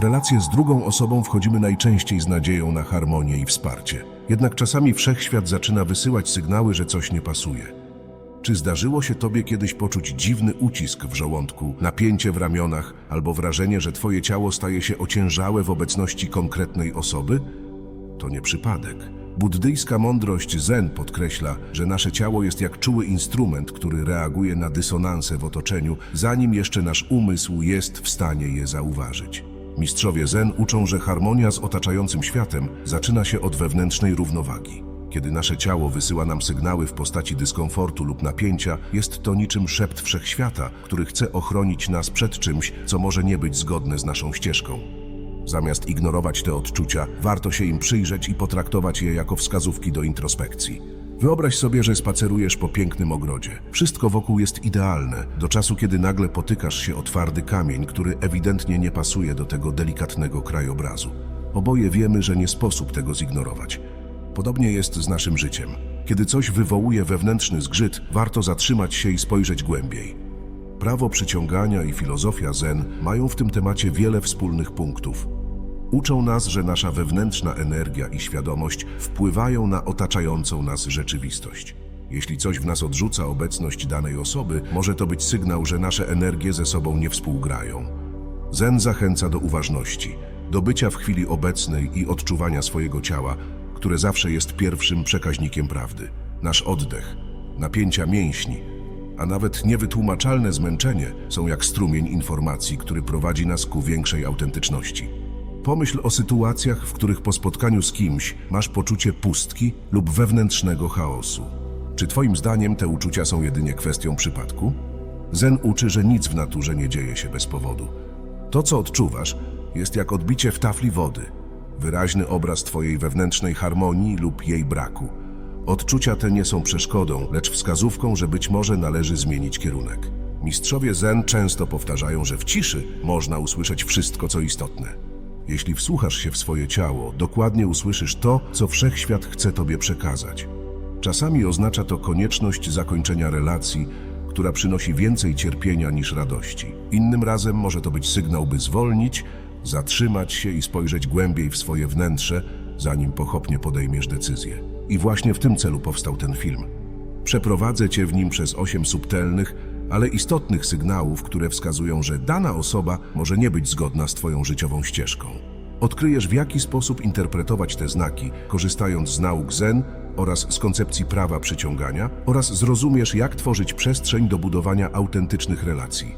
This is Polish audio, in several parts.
relację z drugą osobą wchodzimy najczęściej z nadzieją na harmonię i wsparcie. Jednak czasami wszechświat zaczyna wysyłać sygnały, że coś nie pasuje. Czy zdarzyło się tobie kiedyś poczuć dziwny ucisk w żołądku, napięcie w ramionach albo wrażenie, że twoje ciało staje się ociężałe w obecności konkretnej osoby? To nie przypadek. Buddyjska mądrość Zen podkreśla, że nasze ciało jest jak czuły instrument, który reaguje na dysonanse w otoczeniu, zanim jeszcze nasz umysł jest w stanie je zauważyć. Mistrzowie Zen uczą, że harmonia z otaczającym światem zaczyna się od wewnętrznej równowagi. Kiedy nasze ciało wysyła nam sygnały w postaci dyskomfortu lub napięcia, jest to niczym szept wszechświata, który chce ochronić nas przed czymś, co może nie być zgodne z naszą ścieżką. Zamiast ignorować te odczucia, warto się im przyjrzeć i potraktować je jako wskazówki do introspekcji. Wyobraź sobie, że spacerujesz po pięknym ogrodzie. Wszystko wokół jest idealne, do czasu kiedy nagle potykasz się o twardy kamień, który ewidentnie nie pasuje do tego delikatnego krajobrazu. Oboje wiemy, że nie sposób tego zignorować. Podobnie jest z naszym życiem. Kiedy coś wywołuje wewnętrzny zgrzyt, warto zatrzymać się i spojrzeć głębiej. Prawo przyciągania i filozofia Zen mają w tym temacie wiele wspólnych punktów. Uczą nas, że nasza wewnętrzna energia i świadomość wpływają na otaczającą nas rzeczywistość. Jeśli coś w nas odrzuca obecność danej osoby, może to być sygnał, że nasze energie ze sobą nie współgrają. Zen zachęca do uważności, do bycia w chwili obecnej i odczuwania swojego ciała, które zawsze jest pierwszym przekaźnikiem prawdy. Nasz oddech, napięcia mięśni, a nawet niewytłumaczalne zmęczenie są jak strumień informacji, który prowadzi nas ku większej autentyczności. Pomyśl o sytuacjach, w których po spotkaniu z kimś masz poczucie pustki lub wewnętrznego chaosu. Czy Twoim zdaniem te uczucia są jedynie kwestią przypadku? Zen uczy, że nic w naturze nie dzieje się bez powodu. To, co odczuwasz, jest jak odbicie w tafli wody, wyraźny obraz Twojej wewnętrznej harmonii lub jej braku. Odczucia te nie są przeszkodą, lecz wskazówką, że być może należy zmienić kierunek. Mistrzowie Zen często powtarzają, że w ciszy można usłyszeć wszystko, co istotne. Jeśli wsłuchasz się w swoje ciało, dokładnie usłyszysz to, co wszechświat chce Tobie przekazać. Czasami oznacza to konieczność zakończenia relacji, która przynosi więcej cierpienia niż radości. Innym razem może to być sygnał, by zwolnić, zatrzymać się i spojrzeć głębiej w swoje wnętrze, zanim pochopnie podejmiesz decyzję. I właśnie w tym celu powstał ten film. Przeprowadzę Cię w nim przez osiem subtelnych, ale istotnych sygnałów, które wskazują, że dana osoba może nie być zgodna z Twoją życiową ścieżką. Odkryjesz, w jaki sposób interpretować te znaki, korzystając z nauk Zen oraz z koncepcji prawa przyciągania, oraz zrozumiesz, jak tworzyć przestrzeń do budowania autentycznych relacji.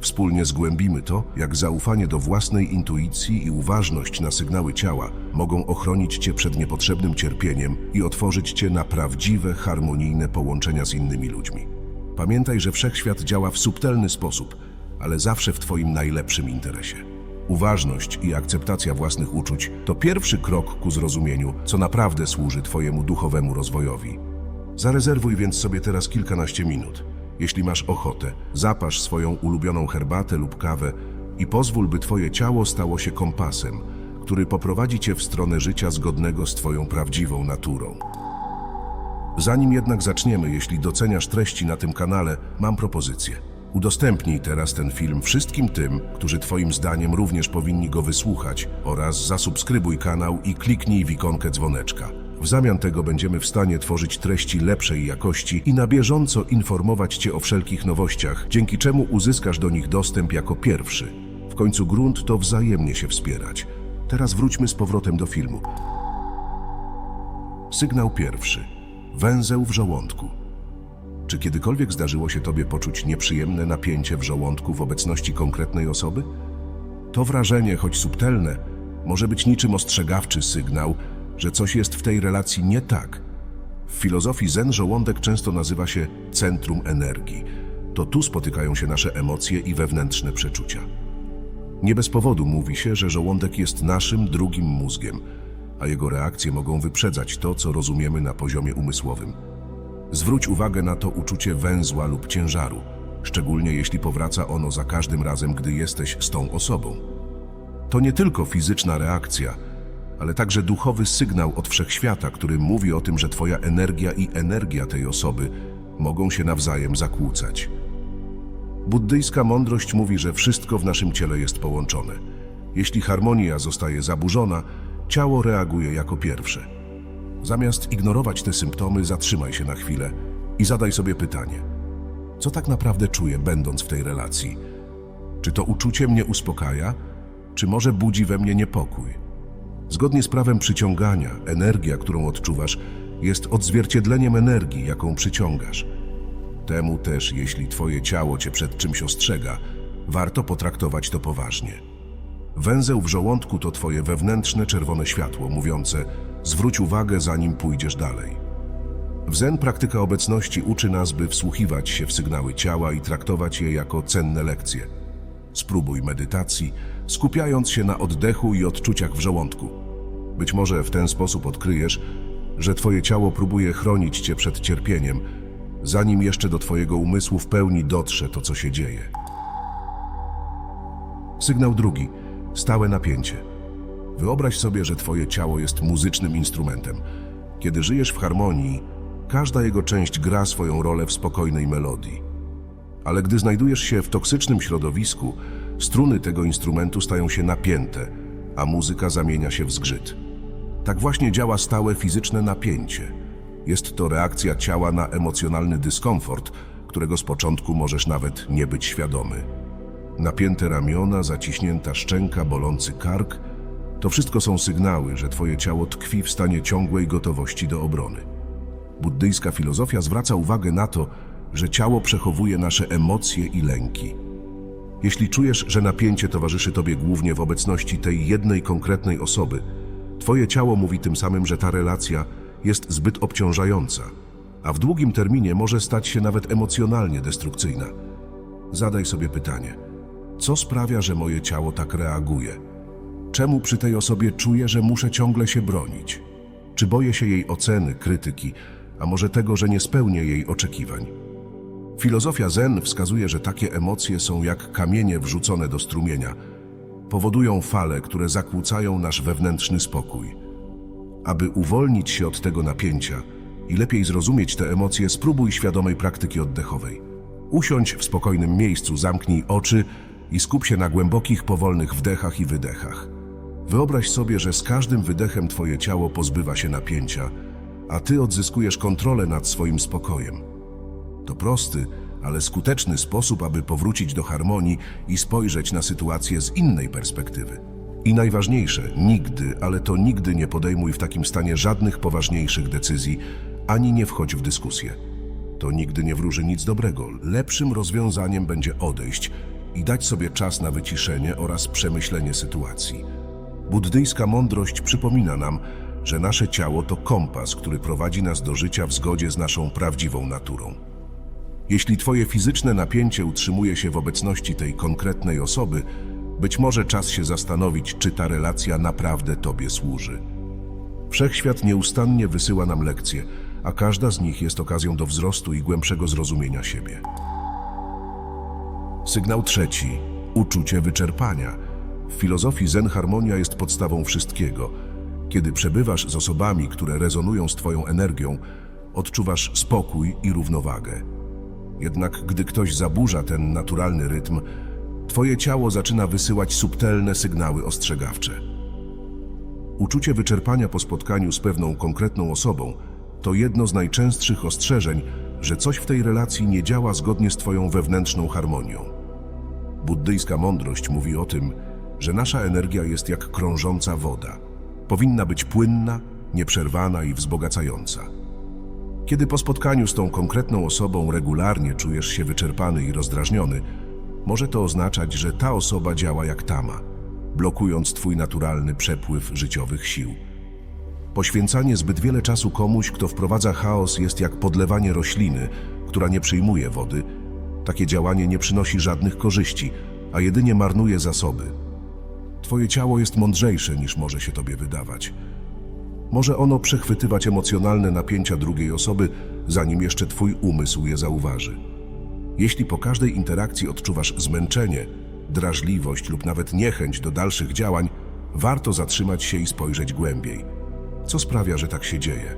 Wspólnie zgłębimy to, jak zaufanie do własnej intuicji i uważność na sygnały ciała mogą ochronić Cię przed niepotrzebnym cierpieniem i otworzyć Cię na prawdziwe, harmonijne połączenia z innymi ludźmi. Pamiętaj, że wszechświat działa w subtelny sposób, ale zawsze w Twoim najlepszym interesie. Uważność i akceptacja własnych uczuć to pierwszy krok ku zrozumieniu, co naprawdę służy Twojemu duchowemu rozwojowi. Zarezerwuj więc sobie teraz kilkanaście minut. Jeśli masz ochotę, zapasz swoją ulubioną herbatę lub kawę i pozwól, by Twoje ciało stało się kompasem, który poprowadzi Cię w stronę życia zgodnego z Twoją prawdziwą naturą. Zanim jednak zaczniemy, jeśli doceniasz treści na tym kanale, mam propozycję. Udostępnij teraz ten film wszystkim tym, którzy Twoim zdaniem również powinni go wysłuchać oraz zasubskrybuj kanał i kliknij w ikonkę dzwoneczka. W zamian tego będziemy w stanie tworzyć treści lepszej jakości i na bieżąco informować Cię o wszelkich nowościach, dzięki czemu uzyskasz do nich dostęp jako pierwszy. W końcu grunt to wzajemnie się wspierać. Teraz wróćmy z powrotem do filmu. Sygnał pierwszy. Węzeł w żołądku. Czy kiedykolwiek zdarzyło się Tobie poczuć nieprzyjemne napięcie w żołądku w obecności konkretnej osoby? To wrażenie, choć subtelne, może być niczym ostrzegawczy sygnał, że coś jest w tej relacji nie tak. W filozofii Zen żołądek często nazywa się centrum energii. To tu spotykają się nasze emocje i wewnętrzne przeczucia. Nie bez powodu mówi się, że żołądek jest naszym drugim mózgiem, a jego reakcje mogą wyprzedzać to, co rozumiemy na poziomie umysłowym. Zwróć uwagę na to uczucie węzła lub ciężaru, szczególnie jeśli powraca ono za każdym razem, gdy jesteś z tą osobą. To nie tylko fizyczna reakcja, ale także duchowy sygnał od wszechświata, który mówi o tym, że Twoja energia i energia tej osoby mogą się nawzajem zakłócać. Buddyjska mądrość mówi, że wszystko w naszym ciele jest połączone. Jeśli harmonia zostaje zaburzona, ciało reaguje jako pierwsze. Zamiast ignorować te symptomy, zatrzymaj się na chwilę i zadaj sobie pytanie: co tak naprawdę czuję, będąc w tej relacji? Czy to uczucie mnie uspokaja, czy może budzi we mnie niepokój? Zgodnie z prawem przyciągania, energia, którą odczuwasz, jest odzwierciedleniem energii, jaką przyciągasz. Temu też, jeśli twoje ciało cię przed czymś ostrzega, warto potraktować to poważnie. Węzeł w żołądku to twoje wewnętrzne czerwone światło, mówiące zwróć uwagę, zanim pójdziesz dalej. W Zen praktyka obecności uczy nas, by wsłuchiwać się w sygnały ciała i traktować je jako cenne lekcje. Spróbuj medytacji, skupiając się na oddechu i odczuciach w żołądku. Być może w ten sposób odkryjesz, że twoje ciało próbuje chronić cię przed cierpieniem, zanim jeszcze do twojego umysłu w pełni dotrze to, co się dzieje. Sygnał drugi. Stałe napięcie. Wyobraź sobie, że twoje ciało jest muzycznym instrumentem. Kiedy żyjesz w harmonii, każda jego część gra swoją rolę w spokojnej melodii. Ale gdy znajdujesz się w toksycznym środowisku, struny tego instrumentu stają się napięte, a muzyka zamienia się w zgrzyt. Tak właśnie działa stałe fizyczne napięcie. Jest to reakcja ciała na emocjonalny dyskomfort, którego z początku możesz nawet nie być świadomy. Napięte ramiona, zaciśnięta szczęka, bolący kark to wszystko są sygnały, że twoje ciało tkwi w stanie ciągłej gotowości do obrony. Buddyjska filozofia zwraca uwagę na to, że ciało przechowuje nasze emocje i lęki. Jeśli czujesz, że napięcie towarzyszy tobie głównie w obecności tej jednej konkretnej osoby, twoje ciało mówi tym samym, że ta relacja jest zbyt obciążająca, a w długim terminie może stać się nawet emocjonalnie destrukcyjna. Zadaj sobie pytanie: co sprawia, że moje ciało tak reaguje? Czemu przy tej osobie czuję, że muszę ciągle się bronić? Czy boję się jej oceny, krytyki, a może tego, że nie spełnię jej oczekiwań? Filozofia Zen wskazuje, że takie emocje są jak kamienie wrzucone do strumienia. Powodują fale, które zakłócają nasz wewnętrzny spokój. Aby uwolnić się od tego napięcia i lepiej zrozumieć te emocje, spróbuj świadomej praktyki oddechowej. Usiądź w spokojnym miejscu, zamknij oczy i skup się na głębokich, powolnych wdechach i wydechach. Wyobraź sobie, że z każdym wydechem twoje ciało pozbywa się napięcia, a ty odzyskujesz kontrolę nad swoim spokojem. To prosty, ale skuteczny sposób, aby powrócić do harmonii i spojrzeć na sytuację z innej perspektywy. I najważniejsze, nigdy, ale to nigdy nie podejmuj w takim stanie żadnych poważniejszych decyzji, ani nie wchodź w dyskusję. To nigdy nie wróży nic dobrego. Lepszym rozwiązaniem będzie odejść i dać sobie czas na wyciszenie oraz przemyślenie sytuacji. Buddyjska mądrość przypomina nam, że nasze ciało to kompas, który prowadzi nas do życia w zgodzie z naszą prawdziwą naturą. Jeśli Twoje fizyczne napięcie utrzymuje się w obecności tej konkretnej osoby, być może czas się zastanowić, czy ta relacja naprawdę Tobie służy. Wszechświat nieustannie wysyła nam lekcje, a każda z nich jest okazją do wzrostu i głębszego zrozumienia siebie. Sygnał trzeci uczucie wyczerpania. W filozofii Zen harmonia jest podstawą wszystkiego. Kiedy przebywasz z osobami, które rezonują z Twoją energią, odczuwasz spokój i równowagę. Jednak gdy ktoś zaburza ten naturalny rytm, Twoje ciało zaczyna wysyłać subtelne sygnały ostrzegawcze. Uczucie wyczerpania po spotkaniu z pewną konkretną osobą to jedno z najczęstszych ostrzeżeń, że coś w tej relacji nie działa zgodnie z Twoją wewnętrzną harmonią. Buddyjska mądrość mówi o tym, że nasza energia jest jak krążąca woda. Powinna być płynna, nieprzerwana i wzbogacająca. Kiedy po spotkaniu z tą konkretną osobą regularnie czujesz się wyczerpany i rozdrażniony, może to oznaczać, że ta osoba działa jak tama, blokując Twój naturalny przepływ życiowych sił. Poświęcanie zbyt wiele czasu komuś, kto wprowadza chaos, jest jak podlewanie rośliny, która nie przyjmuje wody. Takie działanie nie przynosi żadnych korzyści, a jedynie marnuje zasoby. Twoje ciało jest mądrzejsze niż może się Tobie wydawać. Może ono przechwytywać emocjonalne napięcia drugiej osoby, zanim jeszcze Twój umysł je zauważy. Jeśli po każdej interakcji odczuwasz zmęczenie, drażliwość lub nawet niechęć do dalszych działań, warto zatrzymać się i spojrzeć głębiej. Co sprawia, że tak się dzieje?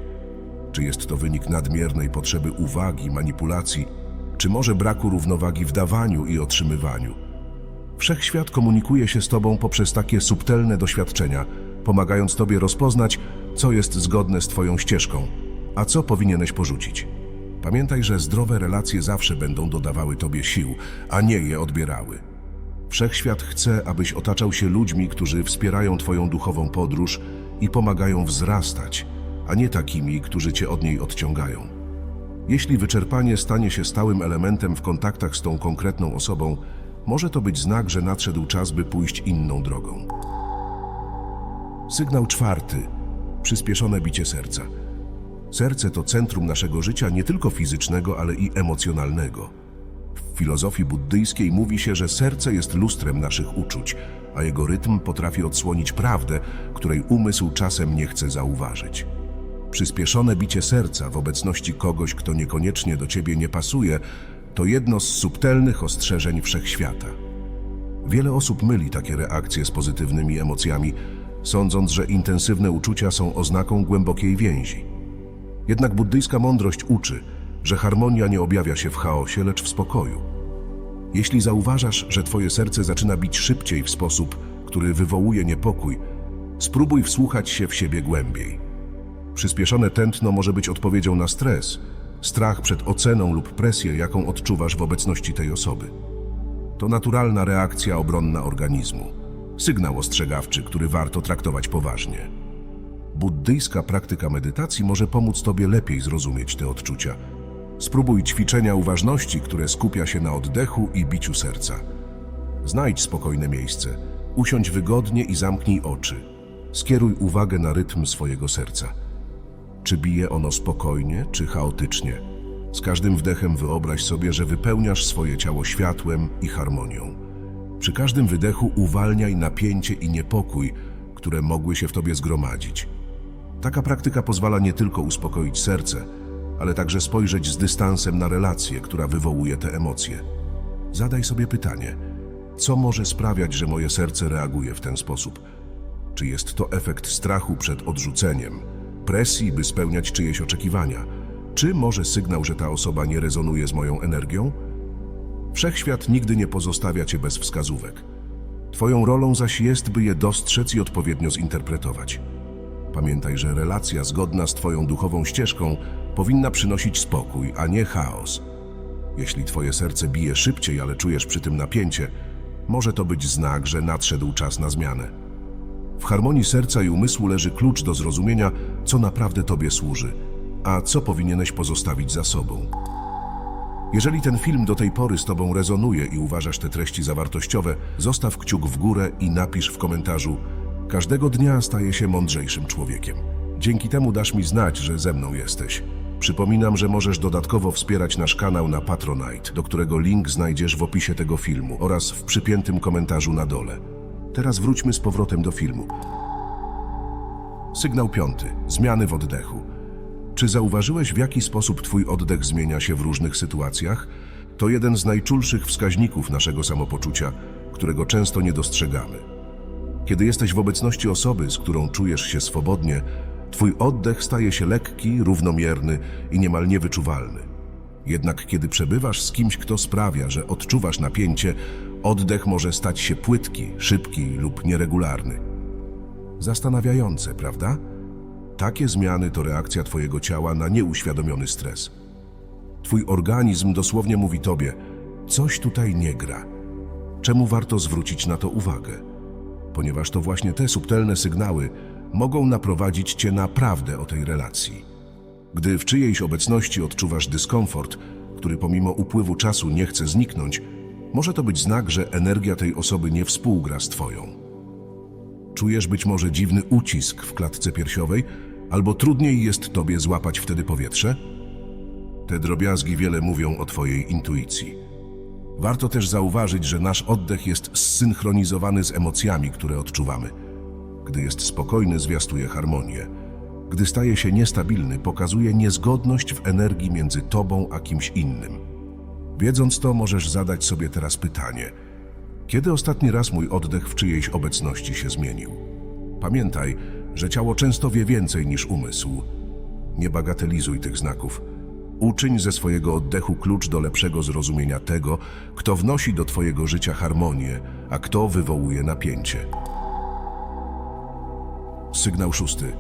Czy jest to wynik nadmiernej potrzeby uwagi, manipulacji, czy może braku równowagi w dawaniu i otrzymywaniu? Wszechświat komunikuje się z Tobą poprzez takie subtelne doświadczenia, pomagając Tobie rozpoznać, co jest zgodne z Twoją ścieżką, a co powinieneś porzucić. Pamiętaj, że zdrowe relacje zawsze będą dodawały Tobie sił, a nie je odbierały. Wszechświat chce, abyś otaczał się ludźmi, którzy wspierają Twoją duchową podróż i pomagają wzrastać, a nie takimi, którzy Cię od niej odciągają. Jeśli wyczerpanie stanie się stałym elementem w kontaktach z tą konkretną osobą, może to być znak, że nadszedł czas, by pójść inną drogą. Sygnał czwarty. Przyspieszone bicie serca. Serce to centrum naszego życia nie tylko fizycznego, ale i emocjonalnego. W filozofii buddyjskiej mówi się, że serce jest lustrem naszych uczuć, a jego rytm potrafi odsłonić prawdę, której umysł czasem nie chce zauważyć. Przyspieszone bicie serca w obecności kogoś, kto niekoniecznie do ciebie nie pasuje, to jedno z subtelnych ostrzeżeń wszechświata. Wiele osób myli takie reakcje z pozytywnymi emocjami, sądząc, że intensywne uczucia są oznaką głębokiej więzi. Jednak buddyjska mądrość uczy, że harmonia nie objawia się w chaosie, lecz w spokoju. Jeśli zauważasz, że twoje serce zaczyna bić szybciej w sposób, który wywołuje niepokój, spróbuj wsłuchać się w siebie głębiej. Przyspieszone tętno może być odpowiedzią na stres, strach przed oceną lub presję, jaką odczuwasz w obecności tej osoby. To naturalna reakcja obronna organizmu, sygnał ostrzegawczy, który warto traktować poważnie. Buddyjska praktyka medytacji może pomóc Tobie lepiej zrozumieć te odczucia. Spróbuj ćwiczenia uważności, które skupia się na oddechu i biciu serca. Znajdź spokojne miejsce, usiądź wygodnie i zamknij oczy. Skieruj uwagę na rytm swojego serca. Czy bije ono spokojnie, czy chaotycznie? Z każdym wdechem wyobraź sobie, że wypełniasz swoje ciało światłem i harmonią. Przy każdym wydechu uwalniaj napięcie i niepokój, które mogły się w tobie zgromadzić. Taka praktyka pozwala nie tylko uspokoić serce, ale także spojrzeć z dystansem na relację, która wywołuje te emocje. Zadaj sobie pytanie: co może sprawiać, że moje serce reaguje w ten sposób? Czy jest to efekt strachu przed odrzuceniem, presji, by spełniać czyjeś oczekiwania? Czy może sygnał, że ta osoba nie rezonuje z moją energią? Wszechświat nigdy nie pozostawia cię bez wskazówek. Twoją rolą zaś jest, by je dostrzec i odpowiednio zinterpretować. Pamiętaj, że relacja zgodna z Twoją duchową ścieżką powinna przynosić spokój, a nie chaos. Jeśli Twoje serce bije szybciej, ale czujesz przy tym napięcie, może to być znak, że nadszedł czas na zmianę. W harmonii serca i umysłu leży klucz do zrozumienia, co naprawdę Tobie służy, a co powinieneś pozostawić za sobą. Jeżeli ten film do tej pory z Tobą rezonuje i uważasz te treści za wartościowe, zostaw kciuk w górę i napisz w komentarzu Każdego dnia staję się mądrzejszym człowiekiem. Dzięki temu dasz mi znać, że ze mną jesteś. Przypominam, że możesz dodatkowo wspierać nasz kanał na Patronite, do którego link znajdziesz w opisie tego filmu oraz w przypiętym komentarzu na dole. Teraz wróćmy z powrotem do filmu. Sygnał piąty. Zmiany w oddechu. Czy zauważyłeś, w jaki sposób Twój oddech zmienia się w różnych sytuacjach? To jeden z najczulszych wskaźników naszego samopoczucia, którego często nie dostrzegamy. Kiedy jesteś w obecności osoby, z którą czujesz się swobodnie, Twój oddech staje się lekki, równomierny i niemal niewyczuwalny. Jednak kiedy przebywasz z kimś, kto sprawia, że odczuwasz napięcie, oddech może stać się płytki, szybki lub nieregularny. Zastanawiające, prawda? Takie zmiany to reakcja Twojego ciała na nieuświadomiony stres. Twój organizm dosłownie mówi Tobie: coś tutaj nie gra. Czemu warto zwrócić na to uwagę? Ponieważ to właśnie te subtelne sygnały mogą naprowadzić Cię na prawdę o tej relacji. Gdy w czyjejś obecności odczuwasz dyskomfort, który pomimo upływu czasu nie chce zniknąć, może to być znak, że energia tej osoby nie współgra z Twoją. Czujesz być może dziwny ucisk w klatce piersiowej, albo trudniej jest Tobie złapać wtedy powietrze? Te drobiazgi wiele mówią o Twojej intuicji. Warto też zauważyć, że nasz oddech jest zsynchronizowany z emocjami, które odczuwamy. Gdy jest spokojny, zwiastuje harmonię. Gdy staje się niestabilny, pokazuje niezgodność w energii między Tobą a kimś innym. Wiedząc to, możesz zadać sobie teraz pytanie: kiedy ostatni raz mój oddech w czyjejś obecności się zmienił? Pamiętaj, że ciało często wie więcej niż umysł. Nie bagatelizuj tych znaków. Uczyń ze swojego oddechu klucz do lepszego zrozumienia tego, kto wnosi do Twojego życia harmonię, a kto wywołuje napięcie. Sygnał szósty.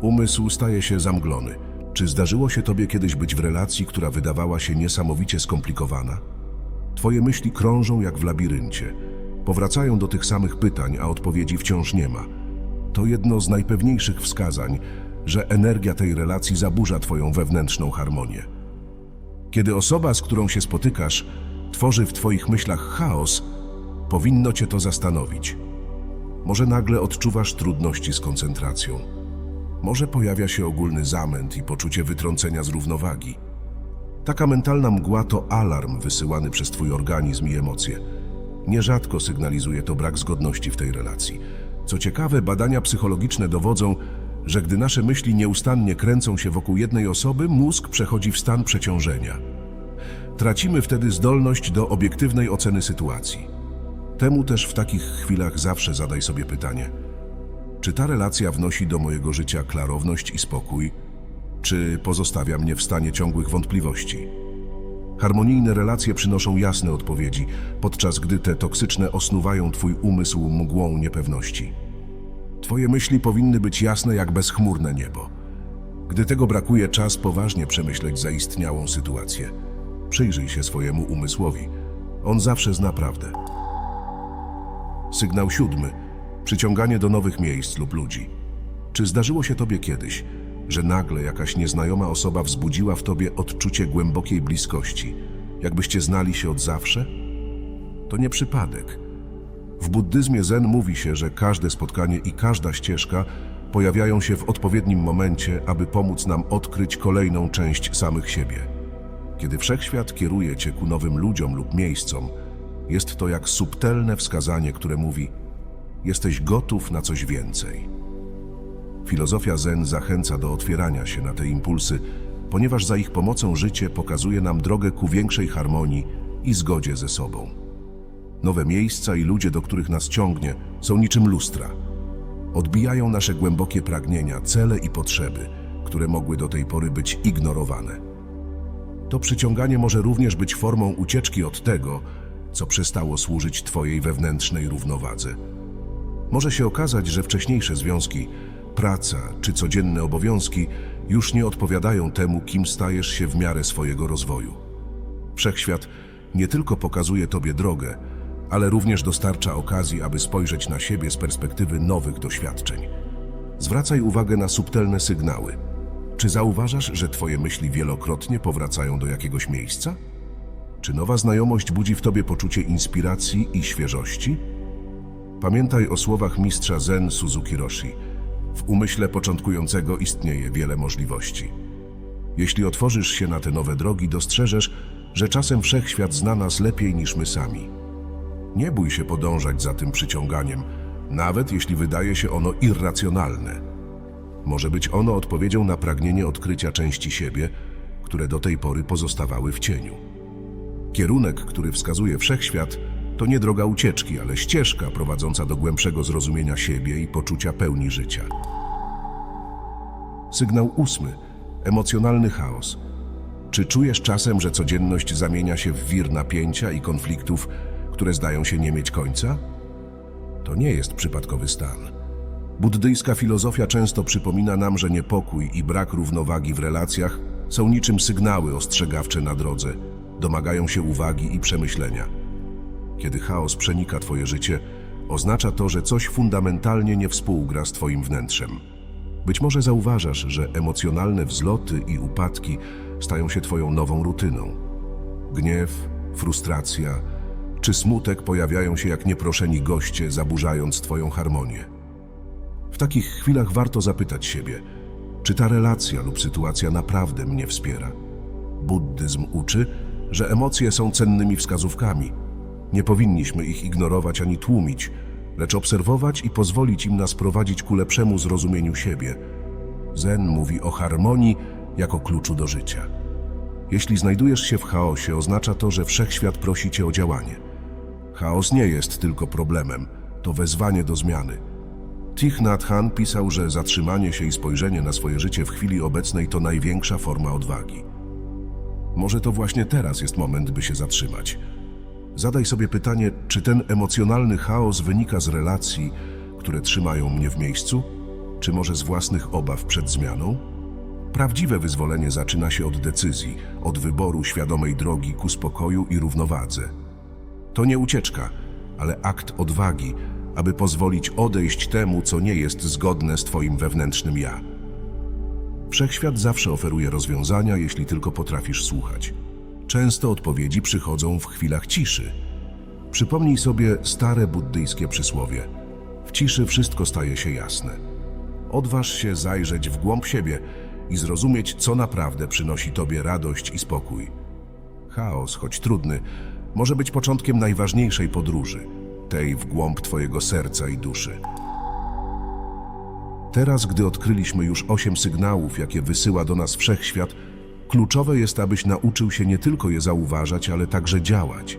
Umysł staje się zamglony. Czy zdarzyło się Tobie kiedyś być w relacji, która wydawała się niesamowicie skomplikowana? Twoje myśli krążą jak w labiryncie. Powracają do tych samych pytań, a odpowiedzi wciąż nie ma. To jedno z najpewniejszych wskazań, że energia tej relacji zaburza Twoją wewnętrzną harmonię. Kiedy osoba, z którą się spotykasz, tworzy w Twoich myślach chaos, powinno Cię to zastanowić. Może nagle odczuwasz trudności z koncentracją. Może pojawia się ogólny zamęt i poczucie wytrącenia z równowagi. Taka mentalna mgła to alarm wysyłany przez Twój organizm i emocje. Nierzadko sygnalizuje to brak zgodności w tej relacji. Co ciekawe, badania psychologiczne dowodzą, że gdy nasze myśli nieustannie kręcą się wokół jednej osoby, mózg przechodzi w stan przeciążenia. Tracimy wtedy zdolność do obiektywnej oceny sytuacji. Temu też w takich chwilach zawsze zadaj sobie pytanie: czy ta relacja wnosi do mojego życia klarowność i spokój, czy pozostawia mnie w stanie ciągłych wątpliwości? Harmonijne relacje przynoszą jasne odpowiedzi, podczas gdy te toksyczne osnuwają Twój umysł mgłą niepewności. Twoje myśli powinny być jasne jak bezchmurne niebo. Gdy tego brakuje, czas poważnie przemyśleć zaistniałą sytuację. Przyjrzyj się swojemu umysłowi. On zawsze zna prawdę. Sygnał siódmy. Przyciąganie do nowych miejsc lub ludzi. Czy zdarzyło się Tobie kiedyś, że nagle jakaś nieznajoma osoba wzbudziła w Tobie odczucie głębokiej bliskości, jakbyście znali się od zawsze? To nie przypadek. W buddyzmie Zen mówi się, że każde spotkanie i każda ścieżka pojawiają się w odpowiednim momencie, aby pomóc nam odkryć kolejną część samych siebie. Kiedy wszechświat kieruje Cię ku nowym ludziom lub miejscom, jest to jak subtelne wskazanie, które mówi: Jesteś gotów na coś więcej. Filozofia Zen zachęca do otwierania się na te impulsy, ponieważ za ich pomocą życie pokazuje nam drogę ku większej harmonii i zgodzie ze sobą. Nowe miejsca i ludzie, do których nas ciągnie, są niczym lustra. Odbijają nasze głębokie pragnienia, cele i potrzeby, które mogły do tej pory być ignorowane. To przyciąganie może również być formą ucieczki od tego, co przestało służyć Twojej wewnętrznej równowadze. Może się okazać, że wcześniejsze związki, praca czy codzienne obowiązki już nie odpowiadają temu, kim stajesz się w miarę swojego rozwoju. Wszechświat nie tylko pokazuje Tobie drogę, ale również dostarcza okazji, aby spojrzeć na siebie z perspektywy nowych doświadczeń. Zwracaj uwagę na subtelne sygnały. Czy zauważasz, że Twoje myśli wielokrotnie powracają do jakiegoś miejsca? Czy nowa znajomość budzi w Tobie poczucie inspiracji i świeżości? Pamiętaj o słowach mistrza Zen Suzuki Roshi. W umyśle początkującego istnieje wiele możliwości. Jeśli otworzysz się na te nowe drogi, dostrzeżesz, że czasem wszechświat zna nas lepiej niż my sami. Nie bój się podążać za tym przyciąganiem, nawet jeśli wydaje się ono irracjonalne. Może być ono odpowiedzią na pragnienie odkrycia części siebie, które do tej pory pozostawały w cieniu. Kierunek, który wskazuje wszechświat, to nie droga ucieczki, ale ścieżka prowadząca do głębszego zrozumienia siebie i poczucia pełni życia. Sygnał ósmy. Emocjonalny chaos. Czy czujesz czasem, że codzienność zamienia się w wir napięcia i konfliktów, które zdają się nie mieć końca? To nie jest przypadkowy stan. Buddyjska filozofia często przypomina nam, że niepokój i brak równowagi w relacjach są niczym sygnały ostrzegawcze na drodze, domagają się uwagi i przemyślenia. Kiedy chaos przenika Twoje życie, oznacza to, że coś fundamentalnie nie współgra z Twoim wnętrzem. Być może zauważasz, że emocjonalne wzloty i upadki stają się Twoją nową rutyną. Gniew, frustracja czy smutek pojawiają się jak nieproszeni goście, zaburzając Twoją harmonię. W takich chwilach warto zapytać siebie, czy ta relacja lub sytuacja naprawdę mnie wspiera. Buddyzm uczy, że emocje są cennymi wskazówkami. Nie powinniśmy ich ignorować ani tłumić, lecz obserwować i pozwolić im nas prowadzić ku lepszemu zrozumieniu siebie. Zen mówi o harmonii jako kluczu do życia. Jeśli znajdujesz się w chaosie, oznacza to, że wszechświat prosi cię o działanie. Chaos nie jest tylko problemem, to wezwanie do zmiany. Thich Nhat Hanh pisał, że zatrzymanie się i spojrzenie na swoje życie w chwili obecnej to największa forma odwagi. Może to właśnie teraz jest moment, by się zatrzymać. Zadaj sobie pytanie, czy ten emocjonalny chaos wynika z relacji, które trzymają mnie w miejscu, czy może z własnych obaw przed zmianą? Prawdziwe wyzwolenie zaczyna się od decyzji, od wyboru świadomej drogi ku spokoju i równowadze. To nie ucieczka, ale akt odwagi, aby pozwolić odejść temu, co nie jest zgodne z Twoim wewnętrznym ja. Wszechświat zawsze oferuje rozwiązania, jeśli tylko potrafisz słuchać. Często odpowiedzi przychodzą w chwilach ciszy. Przypomnij sobie stare buddyjskie przysłowie. W ciszy wszystko staje się jasne. Odważ się zajrzeć w głąb siebie i zrozumieć, co naprawdę przynosi Tobie radość i spokój. Chaos, choć trudny, może być początkiem najważniejszej podróży, tej w głąb Twojego serca i duszy. Teraz, gdy odkryliśmy już osiem sygnałów, jakie wysyła do nas wszechświat, kluczowe jest, abyś nauczył się nie tylko je zauważać, ale także działać.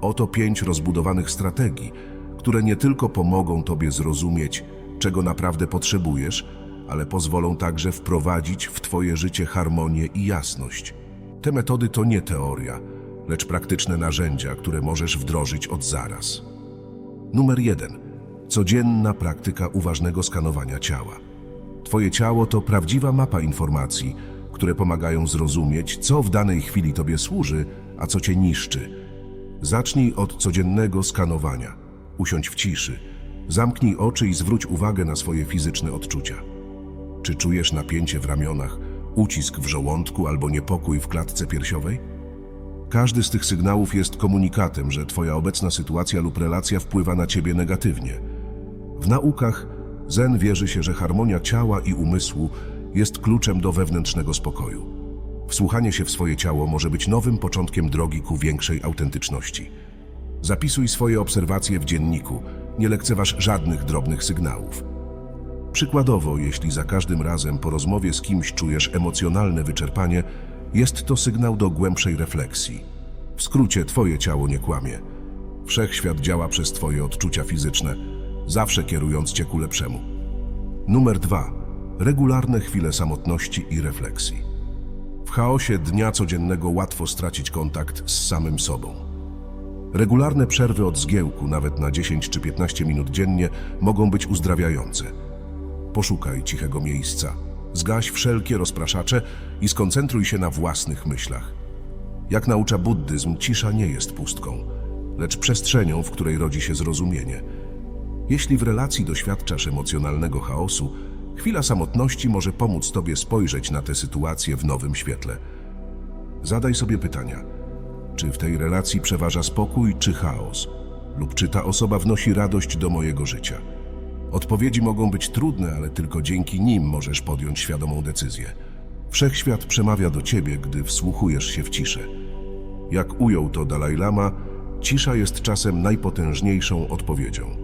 Oto pięć rozbudowanych strategii, które nie tylko pomogą Tobie zrozumieć, czego naprawdę potrzebujesz, ale pozwolą także wprowadzić w Twoje życie harmonię i jasność. Te metody to nie teoria, lecz praktyczne narzędzia, które możesz wdrożyć od zaraz. Numer jeden. Codzienna praktyka uważnego skanowania ciała. Twoje ciało to prawdziwa mapa informacji, które pomagają zrozumieć, co w danej chwili Tobie służy, a co Cię niszczy. Zacznij od codziennego skanowania. Usiądź w ciszy. Zamknij oczy i zwróć uwagę na swoje fizyczne odczucia. Czy czujesz napięcie w ramionach, ucisk w żołądku albo niepokój w klatce piersiowej? Każdy z tych sygnałów jest komunikatem, że Twoja obecna sytuacja lub relacja wpływa na Ciebie negatywnie. W naukach Zen wierzy się, że harmonia ciała i umysłu jest kluczem do wewnętrznego spokoju. Wsłuchanie się w swoje ciało może być nowym początkiem drogi ku większej autentyczności. Zapisuj swoje obserwacje w dzienniku, nie lekceważ żadnych drobnych sygnałów. Przykładowo, jeśli za każdym razem po rozmowie z kimś czujesz emocjonalne wyczerpanie, jest to sygnał do głębszej refleksji. W skrócie, Twoje ciało nie kłamie. Wszechświat działa przez Twoje odczucia fizyczne, zawsze kierując Cię ku lepszemu. Numer dwa. Regularne chwile samotności i refleksji. W chaosie dnia codziennego łatwo stracić kontakt z samym sobą. Regularne przerwy od zgiełku, nawet na 10 czy 15 minut dziennie, mogą być uzdrawiające. Poszukaj cichego miejsca, zgaś wszelkie rozpraszacze i skoncentruj się na własnych myślach. Jak naucza buddyzm, cisza nie jest pustką, lecz przestrzenią, w której rodzi się zrozumienie. Jeśli w relacji doświadczasz emocjonalnego chaosu, chwila samotności może pomóc Tobie spojrzeć na tę sytuację w nowym świetle. Zadaj sobie pytania. Czy w tej relacji przeważa spokój czy chaos? Lub czy ta osoba wnosi radość do mojego życia? Odpowiedzi mogą być trudne, ale tylko dzięki nim możesz podjąć świadomą decyzję. Wszechświat przemawia do ciebie, gdy wsłuchujesz się w ciszę. Jak ujął to Dalaj Lama, cisza jest czasem najpotężniejszą odpowiedzią.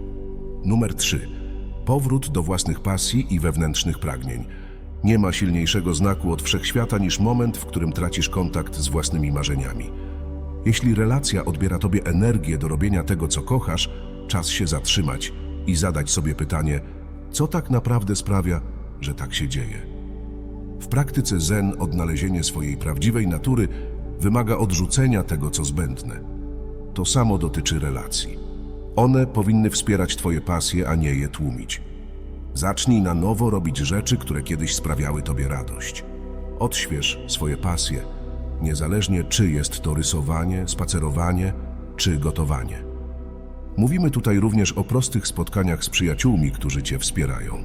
Numer 3. Powrót do własnych pasji i wewnętrznych pragnień. Nie ma silniejszego znaku od wszechświata niż moment, w którym tracisz kontakt z własnymi marzeniami. Jeśli relacja odbiera tobie energię do robienia tego, co kochasz, czas się zatrzymać i zadać sobie pytanie, co tak naprawdę sprawia, że tak się dzieje. W praktyce Zen odnalezienie swojej prawdziwej natury wymaga odrzucenia tego, co zbędne. To samo dotyczy relacji. One powinny wspierać Twoje pasje, a nie je tłumić. Zacznij na nowo robić rzeczy, które kiedyś sprawiały Tobie radość. Odśwież swoje pasje, niezależnie czy jest to rysowanie, spacerowanie czy gotowanie. Mówimy tutaj również o prostych spotkaniach z przyjaciółmi, którzy Cię wspierają.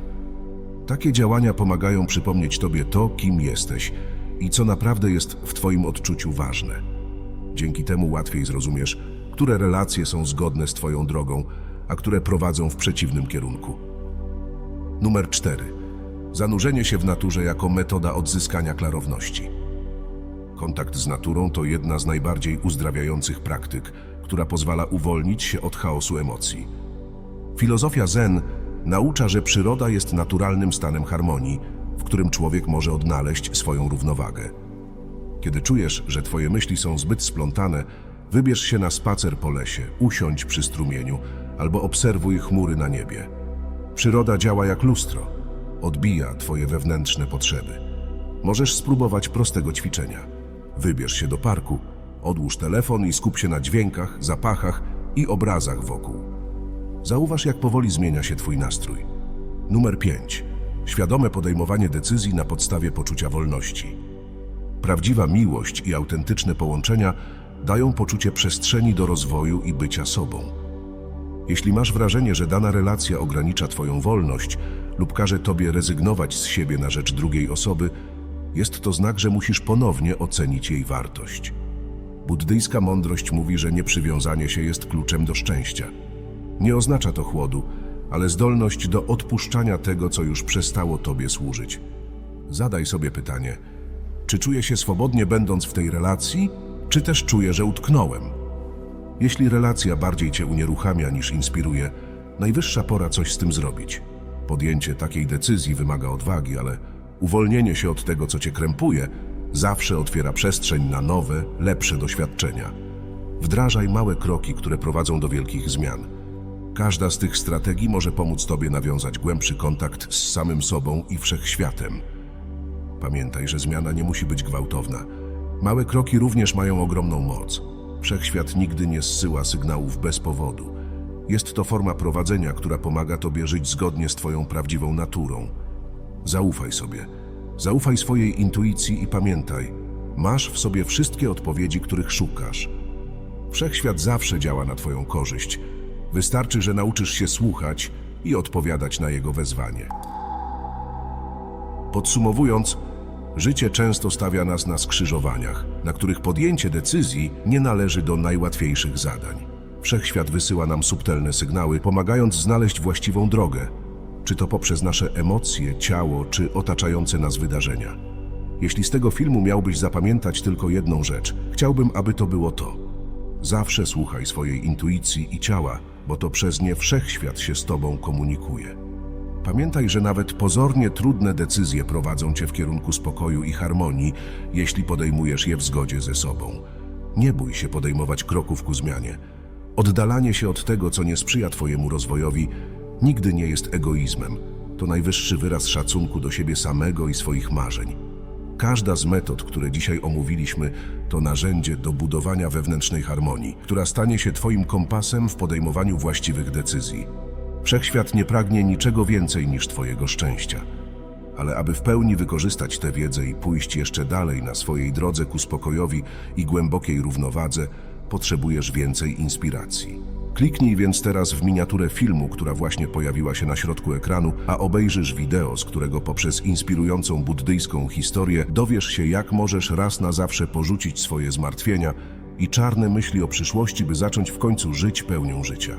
Takie działania pomagają przypomnieć Tobie to, kim jesteś i co naprawdę jest w Twoim odczuciu ważne. Dzięki temu łatwiej zrozumiesz, które relacje są zgodne z Twoją drogą, a które prowadzą w przeciwnym kierunku. Numer 4. Zanurzenie się w naturze jako metoda odzyskania klarowności. Kontakt z naturą to jedna z najbardziej uzdrawiających praktyk, która pozwala uwolnić się od chaosu emocji. Filozofia Zen naucza, że przyroda jest naturalnym stanem harmonii, w którym człowiek może odnaleźć swoją równowagę. Kiedy czujesz, że twoje myśli są zbyt splątane, wybierz się na spacer po lesie, usiądź przy strumieniu albo obserwuj chmury na niebie. Przyroda działa jak lustro, odbija twoje wewnętrzne potrzeby. Możesz spróbować prostego ćwiczenia. Wybierz się do parku, odłóż telefon i skup się na dźwiękach, zapachach i obrazach wokół. Zauważ, jak powoli zmienia się Twój nastrój. Numer 5. Świadome podejmowanie decyzji na podstawie poczucia wolności. Prawdziwa miłość i autentyczne połączenia dają poczucie przestrzeni do rozwoju i bycia sobą. Jeśli masz wrażenie, że dana relacja ogranicza Twoją wolność lub każe Tobie rezygnować z siebie na rzecz drugiej osoby, jest to znak, że musisz ponownie ocenić jej wartość. Buddyjska mądrość mówi, że nieprzywiązanie się jest kluczem do szczęścia. Nie oznacza to chłodu, ale zdolność do odpuszczania tego, co już przestało Tobie służyć. Zadaj sobie pytanie, czy czuję się swobodnie będąc w tej relacji, czy też czuję, że utknąłem? Jeśli relacja bardziej Cię unieruchamia niż inspiruje, najwyższa pora coś z tym zrobić. Podjęcie takiej decyzji wymaga odwagi, ale uwolnienie się od tego, co Cię krępuje, zawsze otwiera przestrzeń na nowe, lepsze doświadczenia. Wdrażaj małe kroki, które prowadzą do wielkich zmian. Każda z tych strategii może pomóc Tobie nawiązać głębszy kontakt z samym sobą i wszechświatem. Pamiętaj, że zmiana nie musi być gwałtowna. Małe kroki również mają ogromną moc. Wszechświat nigdy nie zsyła sygnałów bez powodu. Jest to forma prowadzenia, która pomaga Tobie żyć zgodnie z Twoją prawdziwą naturą. Zaufaj sobie. Zaufaj swojej intuicji i pamiętaj, masz w sobie wszystkie odpowiedzi, których szukasz. Wszechświat zawsze działa na Twoją korzyść. Wystarczy, że nauczysz się słuchać i odpowiadać na jego wezwanie. Podsumowując, życie często stawia nas na skrzyżowaniach, na których podjęcie decyzji nie należy do najłatwiejszych zadań. Wszechświat wysyła nam subtelne sygnały, pomagając znaleźć właściwą drogę, czy to poprzez nasze emocje, ciało, czy otaczające nas wydarzenia. Jeśli z tego filmu miałbyś zapamiętać tylko jedną rzecz, chciałbym, aby to było to. Zawsze słuchaj swojej intuicji i ciała, bo to przez nie wszechświat się z Tobą komunikuje. Pamiętaj, że nawet pozornie trudne decyzje prowadzą Cię w kierunku spokoju i harmonii, jeśli podejmujesz je w zgodzie ze sobą. Nie bój się podejmować kroków ku zmianie. Oddalanie się od tego, co nie sprzyja Twojemu rozwojowi, nigdy nie jest egoizmem. To najwyższy wyraz szacunku do siebie samego i swoich marzeń. Każda z metod, które dzisiaj omówiliśmy, to narzędzie do budowania wewnętrznej harmonii, która stanie się Twoim kompasem w podejmowaniu właściwych decyzji. Wszechświat nie pragnie niczego więcej niż Twojego szczęścia. Ale aby w pełni wykorzystać tę wiedzę i pójść jeszcze dalej na swojej drodze ku spokojowi i głębokiej równowadze, potrzebujesz więcej inspiracji. Kliknij więc teraz w miniaturę filmu, która właśnie pojawiła się na środku ekranu, a obejrzysz wideo, z którego poprzez inspirującą buddyjską historię dowiesz się, jak możesz raz na zawsze porzucić swoje zmartwienia i czarne myśli o przyszłości, by zacząć w końcu żyć pełnią życia.